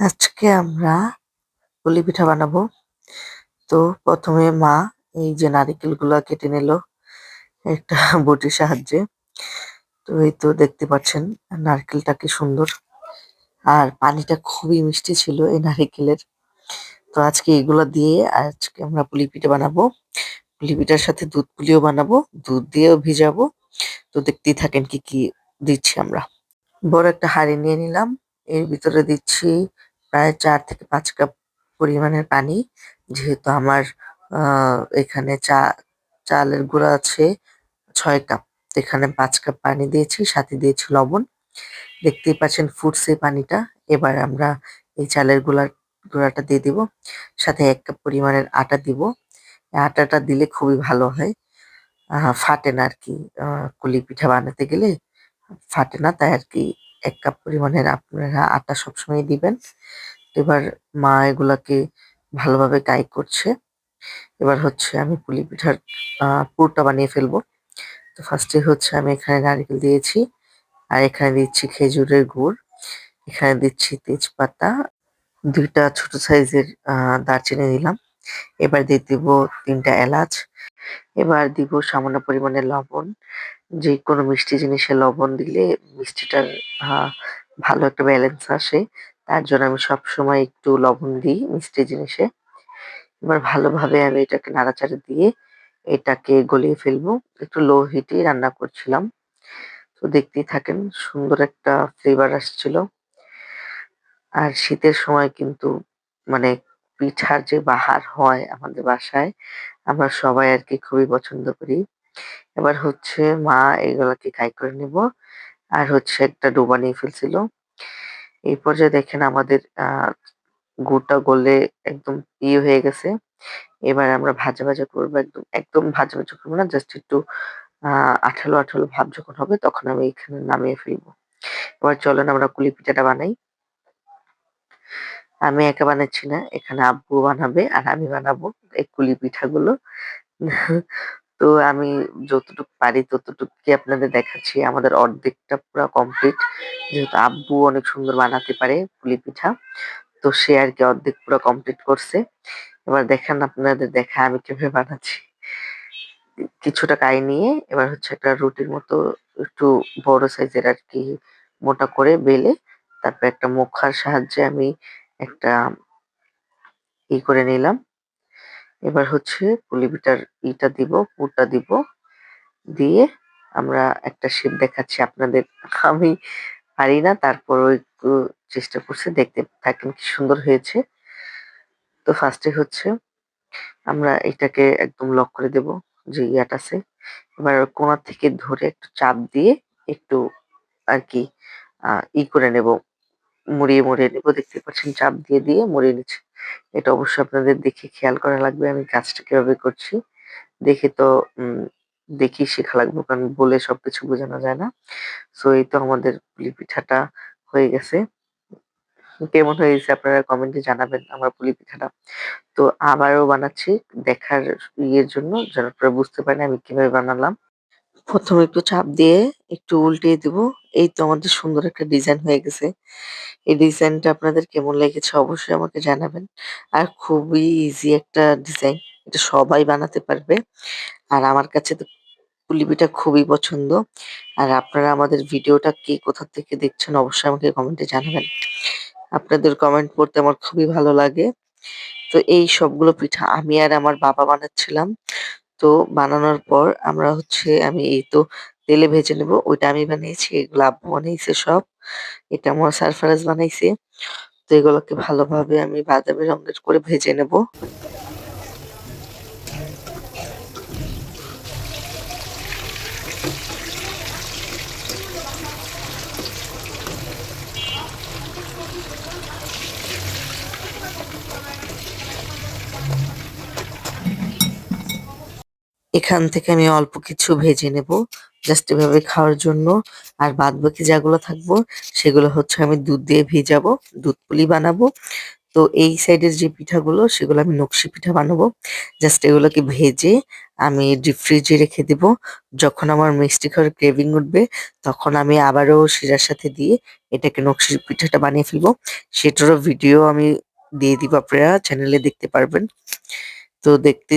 আজকে আমরা পুলি পিঠা বানাবো। তো প্রথমে মা এই যে নারকেলগুলা কেটে নিল একটা বটির সাহায্যে। তো এই তো দেখতে পাচ্ছেন নারকেলটা কি সুন্দর। আর পানিটা খুবই মিষ্টি ছিল এই নারিকেলের। তো আজকে এগুলো দিয়ে আজকে আমরা পুলি পিঠা বানাবো। পুলি পিঠার সাথে দুধ পুলিও বানাবো, দুধ দিয়েও ভিজাবো। তো দেখতেই থাকেন কি কি দিচ্ছি আমরা। বড় একটা হাঁড়ি নিয়ে নিলাম। এর ভিতরে দিচ্ছি প্রায় চার থেকে পাঁচ কাপ পরিমাণের পানি, যেহেতু আমার, আহ, এখানে চা, চালের গুঁড়া আছে ছয় কাপ। এখানে পাঁচ কাপ পানি দিয়েছি, সাথে দিয়েছি লবণ। দেখতেই পাচ্ছেন ফুটছে পানিটা। এবার আমরা এই চালের গুঁড়া গুঁড়াটা দিয়ে দিব। সাথে এক কাপ পরিমাণের আটা দিব। আটাটা দিলে খুবই ভালো হয়। ফাটে না আর কি কুলি পিঠা বানাতে গেলে। ফাটে না, তাই আর কি এক কাপ পরিমাণের আপনারা আটা সবসময় দিবেন। এবার মা এগুলাকে ভালোভাবে গাই করছে। এবার হচ্ছে আমি পুলি পিঠার পুরটা বানিয়ে ফেলব। তো ফার্স্টে হচ্ছে আমি এখানে নারকেল দিয়েছি আর এখানে দিচ্ছি খেজুরের গুড়। এখানে দিচ্ছি তেজপাতা। দুইটা ছোট সাইজের দারচিনি দিলাম। এবার দিয়ে দিব তিনটা এলাচ। এবার দিব সামান্য পরিমাণে লবণ। যে কোনো মিষ্টি জিনিসে লবণ দিলে মিষ্টিটার ভালো একটা ব্যালেন্স আসে। তার জন্য আমি সবসময় একটু লবণ দিই মিষ্টি জিনিসে। এবার ভালোভাবে আমি এটাকে নাড়াচাড়া দিয়ে এটাকে গলিয়ে ফেলব। একটু লো হিটে রান্না করছিলাম। তো দেখতেই থাকেন, সুন্দর একটা ফ্লেভার আসছিল। আর শীতের সময় কিন্তু মানে পিঠার যে বাহার হয় আমাদের বাসায়, আমরা সবাই আর কি খুবই পছন্দ করি। এবার হচ্ছে মা এগুলাকে কাই করে নিব। আর হচ্ছে একটা ডো বানিয়ে ফেলছিল। এই পর্যায়ে দেখেন আমাদের আহ গুড়টা গলে একদম ইয়ে হয়ে গেছে। এবার আমরা ভাজা ভাজা করব একদম একদম ভাজা ভাজা করব না জাস্ট একটু আহ আঠালো আঠালো ভাব যখন হবে তখন আমি এখানে নামিয়ে ফেলব। এবার চলেন আমরা কুলি পিঠাটা বানাই। আমি একা বানাচ্ছি না, এখানে আব্বু বানাবে আর আমি বানাবো এই কুলি পিঠাগুলো তো আমি যতটুকু পারি ততটুকুই আপনাদের দেখাচ্ছি। আমাদের অর্ধেকটা পুরো কমপ্লিট যেহেতু আব্বু অনেক সুন্দর বানাতে পারে পুলি পিঠা, তো সে আর কি অর্ধেক পুরো কমপ্লিট করছে। এবার দেখেন আপনাদের দেখা আমি কীভাবে বানাচ্ছি। কিছুটা কাই নিয়ে এবার হচ্ছে একটা রুটির মতো একটু বড় সাইজের আর কি মোটা করে বেলে, তারপর একটা মুখার সাহায্যে আমি একটা ই করে নিলাম। এবার হচ্ছে পুলি পিঠার ইটা দিব, পুরটা দিব। দিয়ে আমরা একটা শেপ দেখাচ্ছি আপনাদের। আমি পারি না, তারপরও একটু চেষ্টা করছি, দেখতে থাকেন কি সুন্দর হয়েছে। তো ফার্স্টে হচ্ছে আমরা এটাকে একদম লক করে দেব, যে ইয়াটা আছে। এবার কোণা থেকে ধরে একটু চাপ দিয়ে একটু আর কি ই করে নেব। মুড়িয়ে মুড়িয়ে নেব, দেখতে পাচ্ছেন, চাপ দিয়ে দিয়ে মুড়িয়ে নিচ্ছি। এটা অবশ্যই আপনাদের দেখে খেয়াল করা লাগবে, আমি কাজটা কীভাবে করছি। দেখে তো দেখেই শেখা লাগবে, কারণ বলে সবকিছু বোঝানো যায় না। সো এই তো আমাদের পুলি পিঠাটা হয়ে গেছে। কেমন হয়েছে আপনারা কমেন্টে জানাবেন আমার পুলি পিঠাটা তো আবারও বানাচ্ছি দেখার ইয়ের জন্য, যেন আপনারা বুঝতে পারেন আমি কীভাবে বানালাম। প্রথমে একটু চাপ দিয়ে একটু উল্টিয়ে দিব। এই তো আমাদের সুন্দর একটা ডিজাইন হয়ে গেছে। এই ডিজাইনটা আপনাদের কেমন লেগেছে অবশ্যই আমাকে জানাবেন। আর খুবই ইজি একটা ডিজাইন। এটা সবাই বানাতে পারবে। আর আমার কাছে তো পুলি পিঠা খুবই পছন্দ। আর আপনারা আমাদের ভিডিওটা কে কোথা থেকে দেখছেন অবশ্যই আমাকে কমেন্টে জানাবেন। আপনাদের কমেন্ট পড়তে আমার খুবই ভালো লাগে। তো এই সবগুলো পিঠা আমি আর আমার বাবা বানাচ্ছিলাম। তো বানানোর পর আমরা হচ্ছে আমি এই তো তেলে ভেজে নেব। ওইটা আমি বানিয়েছি এগুলো আব্বু বানিয়েছে সব। এটা আমার সারফারাজ বানাইছে। তো এগুলোকে ভালোভাবে আমি বাদামি রঙের করে ভেজে নেব। এখান থেকে আমি অল্প কিছু ভেজে নেব জাস্ট এভাবে খাওয়ার জন্য। আর বাদ বাকি যাগুলো থাকব, সেগুলো হচ্ছে আমি দুধ দিয়ে ভিজাবো, দুধ পুলি বানাবো। তো এই সাইডের যে পিঠাগুলো, সেগুলো আমি নকশি পিঠা বানাবো। জাস্ট এগুলোকে ভেজে আমি ডিপ ফ্রিজে রেখে দেবো। যখন আমার মিষ্টি খাওয়ার ক্রেভিং উঠবে, তখন আমি আবারও শিরার সাথে দিয়ে এটাকে নকশি পিঠাটা বানিয়ে ফেলব। সেটারও ভিডিও আমি দিয়ে দিব, আপনারা চ্যানেলে দেখতে পারবেন। তো দেখতে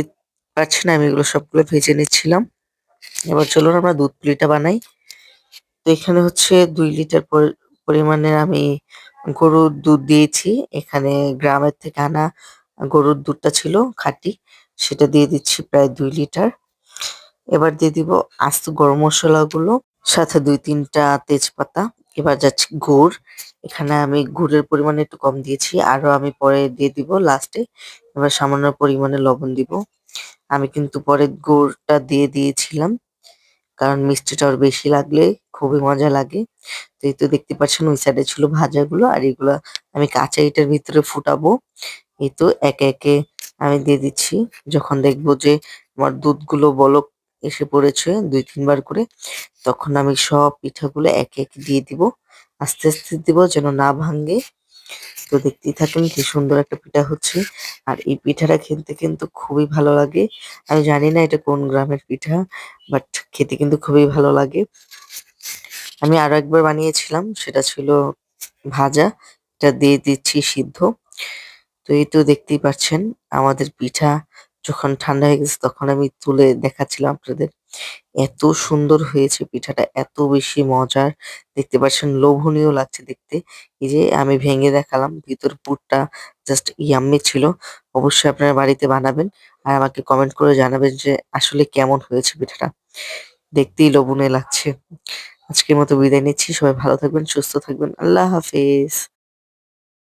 পাচ্ছেন আমি এগুলো সবগুলো ভেজে নিচ্ছিলাম। এবার চলুন আমরা দুধ পুলিটা বানাই। তো এখানে হচ্ছে দুই লিটার পরি- পরিমাণের আমি গরুর দুধ দিয়েছি। এখানে গ্রামের থেকে আনা গরুর দুধটা ছিল খাঁটি, সেটা দিয়ে দিচ্ছি প্রায় দুই লিটার। এবার দিয়ে দিব আস্ত গরম মশলাগুলো, সাথে দুই তিনটা তেজপাতা। এবার যাচ্ছি গুড়। এখানে আমি গুড়ের পরিমাণ একটু কম দিয়েছি আরও আমি পরে দিয়ে দিব লাস্টে। এবার সামান্য পরিমাণে লবণ দিব। আমি কিন্তু পরে গুড়টা দিয়ে দিয়েছিলাম। কারণ মিষ্টিটা ওর বেশি লাগলে খুবই মজা লাগে। তো এই তো দেখতে পাচ্ছেন, ওই সাইডে ছিল ভাজাগুলো আর এগুলা আমি কাঁচা ইটের ভিতরে ফুটাবো। এই তো একে একে আমি দিয়ে দিচ্ছি। যখন দেখব যে আমার দুধগুলো বলক এসে পড়েছে দুই, তিনবার করে, তখন আমি সব পিঠাগুলো একে একে দিয়ে দিব। আস্তে আস্তে দিব যেন না ভাঙে। তো দেখতেই থাকেন কি সুন্দর একটা পিঠা হচ্ছে। আর এই পিঠাটা খেতে কিন্তু খুবই ভালো লাগে। আমি জানি না এটা কোন গ্রামের পিঠা, বাট খেতে কিন্তু খুবই ভালো লাগে। আমি আরও একবার বানিয়েছিলাম, সেটা ছিল ভাজা। এটা দিয়ে দিচ্ছি সিদ্ধ। তো এই তো দেখতেই পাচ্ছেন, আমাদের পিঠা যখন ঠান্ডা হয়ে গেছে তখন আমি তুলে দেখাচ্ছিলাম আপনাদের। এত সুন্দর হয়েছে পিঠাটা, এত বেশি মজার। দেখতে পাচ্ছেন লোভনীয় লাগছে দেখতে। এই যে আমি ভেঙে দেখালাম, ভিতর পুরটা জাস্ট ইয়াম্মি ছিল। অবশ্যই আপনারা বাড়িতে বানাবেন আর আমাকে কমেন্ট করে জানাবেন যে আসলে কেমন হয়েছে পিঠাটা। দেখতেই লোভনীয় লাগছে। আজকের মতো বিদায় নিচ্ছি, সবাই ভালো থাকবেন, সুস্থ থাকবেন, আল্লাহ হাফেজ।